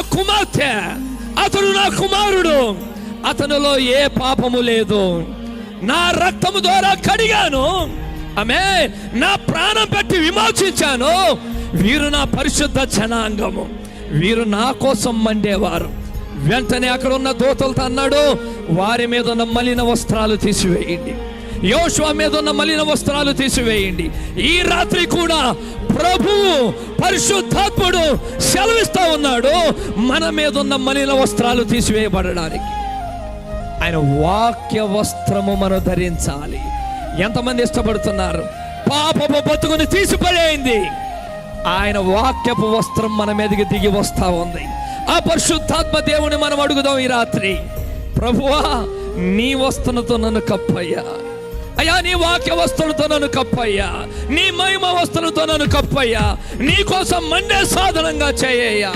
కుమార్తె. అతడు నా కుమారుడు. అతనిలో ఏ పాపము లేదు. నా రక్తము ద్వారా కడిగాను. ఆమె నా ప్రాణం పెట్టి విమోచించాను. వీరు నా పరిశుద్ధ జనాంగము. వీరు నా కోసం మండేవారు. వెంటనే అక్కడ ఉన్న దూతలతో అన్నాడు వారి మీద ఉన్న మలిన వస్త్రాలు తీసివేయండి. యోశువ మీద ఉన్న మలిన వస్త్రాలు తీసివేయండి. ఈ రాత్రి కూడా ప్రభువు పరిశుద్ధాత్ముడు సెలవిస్తా ఉన్నాడు మన మీద ఉన్న మలిన వస్త్రాలు తీసివేయబడడానికి. ఆయన వాక్య వస్త్రము మనం ధరించాలి. ఎంతమంది ఇష్టపడుతున్నారు? పాపపు బతుకుని తీసిపడేయింది ఆయన వాక్యపు వస్త్రం మన మీదకి దిగి వస్తా ఉంది. ఆ పరిశుద్ధాత్మ దేవుని మనం అడుగుదాం ఈ రాత్రి. ప్రభువా నీ వస్త్రతో నన్ను కప్పయ్యా. అయ్యా నీ వాక్య వస్త్రంతో నన్ను కప్పయ్యా. నీ మహిమ వస్త్రంతో నన్ను కప్పయ్యా. నీ కోసం మండే సాధనంగా చేయ్యా